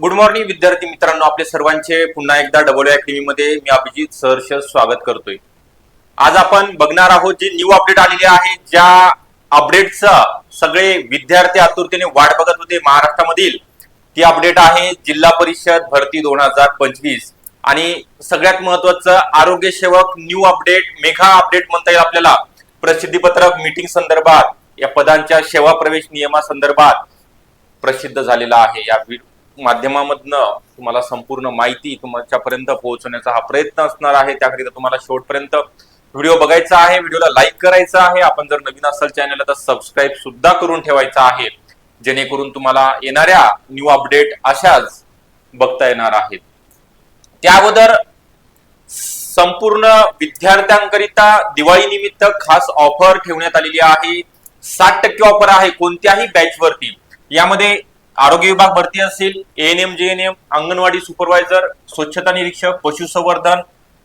Good morning विद्यार्थी मित्रांनो. आपले सर्वांचे पुन्हा एकदा डबल अकॅडमी मध्ये मी अभिजित सहर्ष स्वागत करतोय. आज आपण बघणार आहोत जे न्यू अपडेट आलेले आहे ज्या अपडेटचा सगळे विद्यार्थी आतुरतेने वाट बघत होते महाराष्ट्रामधील. ती अपडेट आहे जिल्हा परिषद भरती दोन हजार पंचवीस. आणि सगळ्यात महत्वाचं आरोग्य सेवक न्यू अपडेट मेघा अपडेट म्हणता येईल आपल्याला. प्रसिद्धीपत्रक मीटिंग संदर्भात या पदांच्या सेवा प्रवेश नियमासंदर्भात प्रसिद्ध झालेला आहे या माध्यमामधनं तुम्हाला संपूर्ण माहिती तुमच्यापर्यंत पोहोचवण्याचा हा प्रयत्न असणार आहे. त्याकरिता तुम्हाला शेवटपर्यंत व्हिडिओ बघायचा आहे. व्हिडिओला लाईक करायचा आहे. आपण जर नवीन असाल चॅनलला तर सबस्क्राईब सुद्धा करून ठेवायचा आहे. जेणेकरून तुम्हाला येणाऱ्या न्यू अपडेट अशाच बघता येणार आहेत. त्या अगोदर संपूर्ण विद्यार्थ्यांकरिता दिवाळी निमित्त खास ऑफर ठेवण्यात आलेली आहे. साठ टक्के ऑफर आहे कोणत्याही बॅच वरती. यामध्ये आरोग्य विभाग भरती असेल एएनएम जेएनएम अंगणवाडी सुपरवायझर स्वच्छता निरीक्षक पशुसंवर्धन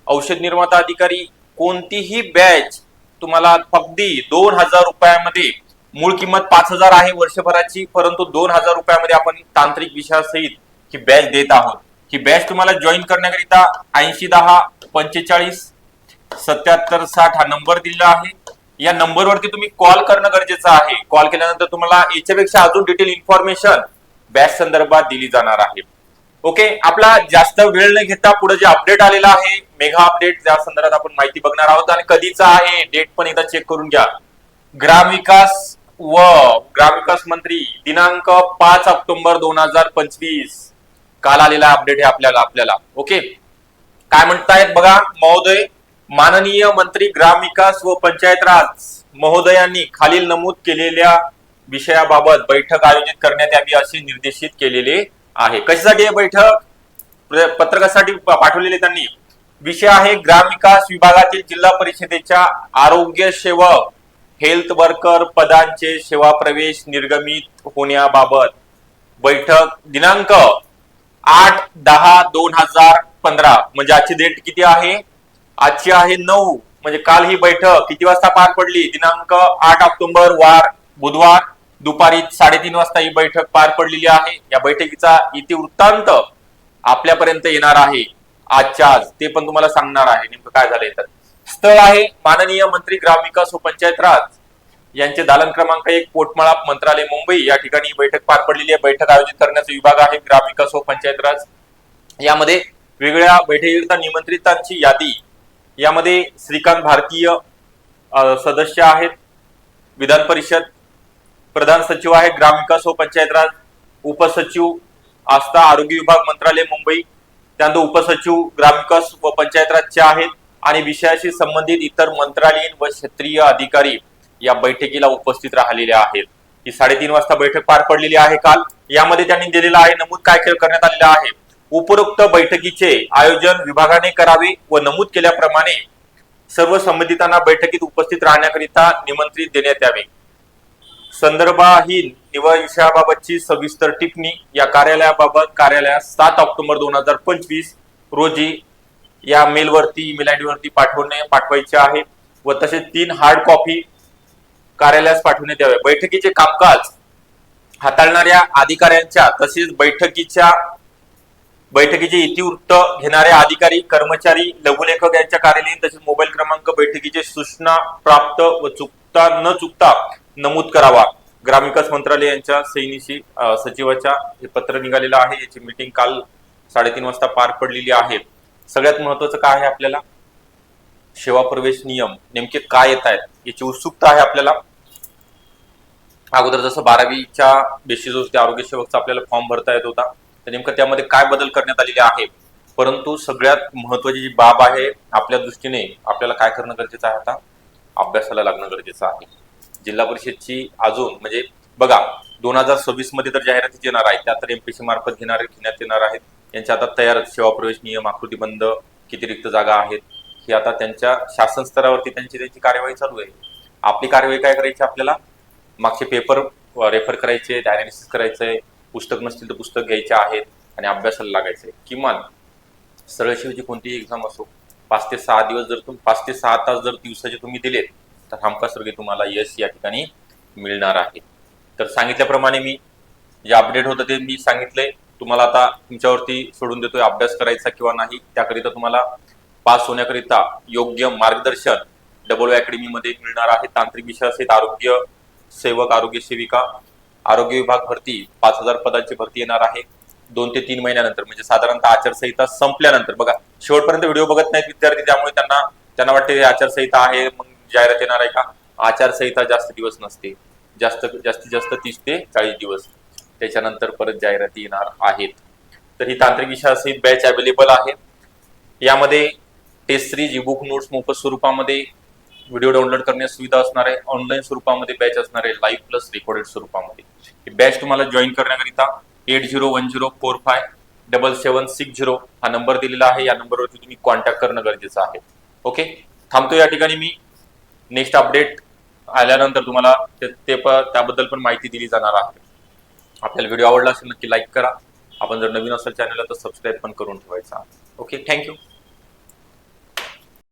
औषध निर्माता अधिकारी कोणतीही बॅच तुम्हाला अगदी दोन हजार रुपयामध्ये मूळ किंमत पाच हजार आहे वर्षभराची परंतु दोन हजार रुपयामध्ये आपण तांत्रिक विषयासहित ही बॅच देत आहोत. ही बॅच तुम्हाला जॉईन करण्याकरिता ऐंशी दहा पंचेचाळीस सत्याहत्तर साठ हा नंबर दिलेला आहे. या नंबरवरती तुम्ही कॉल करणं गरजेचं आहे. कॉल केल्यानंतर तुम्हाला याच्यापेक्षा अजून डिटेल इन्फॉर्मेशन बॅच संदर्भात दिली जाणार आहे. ओके आपला जास्त वेळ न घेता पुढे जे अपडेट आलेला आहे मेगा अपडेट त्या संदर्भात आपण माहिती बघणार आहोत आणि कधीचा आहे डेट पण एकदा चेक करून घ्या. ग्रामविकास व ग्रामविकास मंत्री दिनांक पाच ऑक्टोबर दोन हजार पंचवीस. काल आलेला अपडेट आहे आपल्याला आपल्याला. ओके काय म्हणतायत बघा महोदय माननीय मंत्री ग्रामविकास व पंचायत राज महोदयांनी खालील नमूद केलेल्या विषयाबाबत बैठक आयोजित करण्यात यावी असे निर्देशित केलेले आहे. कशासाठी हे बैठक? पत्रकासाठी पाठवलेली पाठवलेले त्यांनी. विषय आहे ग्रामविकास विभागातील जिल्हा परिषदेच्या आरोग्य सेवक हेल्थ वर्कर पदांचे सेवा प्रवेश निर्गमित होण्याबाबत. बैठक दिनांक आठ दहा दोन हजार पंधरा म्हणजे आजची डेट किती आहे? आजची आहे नऊ म्हणजे काल ही बैठक किती वाजता पार पडली? दिनांक आठ ऑक्टोबर वार बुधवार. दुपारी साडेतीन वाजता ही बैठक पार पडलेली आहे. या बैठकीचा इतिवृत्तांत आपल्यापर्यंत येणार आहे. आजच्या आज ते पण तुम्हाला सांगणार आहे. नेमकं काय झालंय तर. स्थळ आहे. माननीय मंत्री ग्रामविकास व पंचायत राज यांचे दालन क्रमांक एक पोटमाळा मंत्रालय मुंबई. या ठिकाणी ही बैठक पार पडलेली आहे. बैठक आयोजित करण्याचा विभाग आहे ग्रामविकास व पंचायत राज. यामध्ये वेगळ्या बैठकीकरिता निमंत्रितांची यादी. यामध्ये श्रीकांत भारतीय सदस्य आहेत. विधान परिषद प्रधान सचिव आहे ग्रामविकास व पंचायत राज उपसचिव आस्था आरोग्य विभाग मंत्रालय मुंबई. त्यानंतर उपसचिव ग्रामविकास व पंचायत राजचे आहेत आणि विषयाशी संबंधित इतर मंत्रालयीन व क्षेत्रीय अधिकारी या बैठकीला उपस्थित राहिलेले आहेत. ही साडेतीन वाजता बैठक पार पडलेली आहे काल. यामध्ये त्यांनी दिलेला आहे नमूद काय करण्यात आलेलं आहे. उपरोक्त बैठकीचे आयोजन विभागाने करावे व नमूद केल्याप्रमाणे सर्व संबंधितांना बैठकीत उपस्थित राहण्याकरिता निमंत्रित देण्यात यावे. संदर्भाहीन निवड विषयाबाबतची सविस्तर टिप्पणी या कार्यालयाबाबत कार्यालयास सात ऑक्टोबर दोन हजार पंचवीस रोजी या मेलवरती ईमेल आय वरती पाठवणे पाठवायचे आहे व तसेच तीन हार्ड कॉपी कार्यालयास पाठवण्यात यावे. बैठकीचे कामकाज हाताळणाऱ्या अधिकाऱ्यांच्या तसेच बैठकीच्या बैठकीचे इतिवृत्त घेणारे अधिकारी कर्मचारी लघुलेखक यांच्या कार्यालयीन तसेच मोबाईल क्रमांक बैठकीचे सूचना प्राप्त व चुकता न चुकता नमूद करावा. ग्रामविकास मंत्रालय यांच्या सैनिशी सचिवाच्या हे पत्र निघालेलं आहे. याची मीटिंग काल साडेतीन वाजता पार पडलेली आहे. सगळ्यात महत्वाचं काय आहे आपल्याला? सेवा प्रवेश नियम नेमके काय येत आहेत याची उत्सुकता आहे आपल्याला. अगोदर जसं बारावीच्या बेसिसवरती आरोग्य सेवकचा आपल्याला फॉर्म भरता येत होता तर नेमकं त्यामध्ये काय बदल करण्यात आलेले आहे? परंतु सगळ्यात महत्वाची जी बाब आहे आपल्या दृष्टीने आपल्याला काय करणं गरजेचं आहे आता? अभ्यासाला लागणं गरजेचं आहे. जिल्हा परिषदची अजून म्हणजे बघा दोन हजार सव्वीसमध्ये तर जाहिराती येणार आहेत त्या तर एमपीसी मार्फत घेणार घेण्यात येणार आहेत. यांच्या आता तयार सेवा प्रवेश नियम आकृतीबंध किती रिक्त जागा आहेत ही आता त्यांच्या शासन स्तरावरती त्यांची त्यांची कार्यवाही चालू आहे. आपली कार्यवाही काय करायची आपल्याला? मागचे पेपर रेफर करायचे डायनालिसिस करायचंय पुस्तक नसतील तर पुस्तक घ्यायचे आहेत आणि अभ्यासाला लागायचंय. किमान सरळ शिवची कोणतीही एक्झाम असो पाच ते सहा दिवस जर तुम्ही पाच ते सहा तास जर दिवसाचे तुम्ही दिलेत तर हमखासवर्गी तुम्हाला यश या ठिकाणी मिळणार आहे. तर सांगितल्याप्रमाणे मी जे अपडेट होतं ते मी सांगितलंय तुम्हाला आता तुमच्यावरती सोडून देतोय अभ्यास करायचा किंवा नाही त्याकरिता तुम्हाला पास होण्याकरिता योग्य मार्गदर्शन डबल अकॅडमी मध्ये मिळणार आहे. तांत्रिक विषय असेल आरोग्य सेवक आरोग्य सेविका आरोग्य विभाग भरती पाच हजार पदांची भरती येणार आहे. दोन ते तीन महिन्यानंतर म्हणजे साधारणतः आचारसंहिता संपल्यानंतर. बघा शेवटपर्यंत व्हिडिओ बघत नाहीत विद्यार्थी त्यामुळे त्यांना त्यांना वाटते आचारसंहिता आहे मग जाहिरात येणार आहे का? आचारसंहिता जास्त दिवस नसते. जास्त जास्तीत जास्त तीस ते चाळीस दिवस त्याच्यानंतर परत जाहिराती येणार आहेत. तर ही तांत्रिक विषयासहित बॅच अवेलेबल आहे यामध्ये टेस्ट सिरीज बुक नोट्स मोफत स्वरूपामध्ये व्हिडिओ डाउनलोड करण्यास सुविधा असणार आहे. ऑनलाईन स्वरूपामध्ये बॅच असणार आहे. लाईव्ह प्लस रेकॉर्डेड स्वरूपामध्ये. ही बॅच तुम्हाला जॉईन करण्याकरिता eight zero one zero four five double seven six zero हा नंबर दिलेला आहे. या नंबरवरती तुम्ही कॉन्टॅक्ट करणं गरजेचं आहे. ओके थांबतो या ठिकाणी मी. नेक्स्ट अपडेट आल्यानंतर तुम्हाला ते ते त्याबद्दल पण माहिती दिली जाणार आहे. आपल्याला व्हिडिओ आवडला असेल नक्की लाईक करा. आपण जर नवीन असेल चॅनलला तर सबस्क्राईब पण करून ठेवायचा. Okay thank you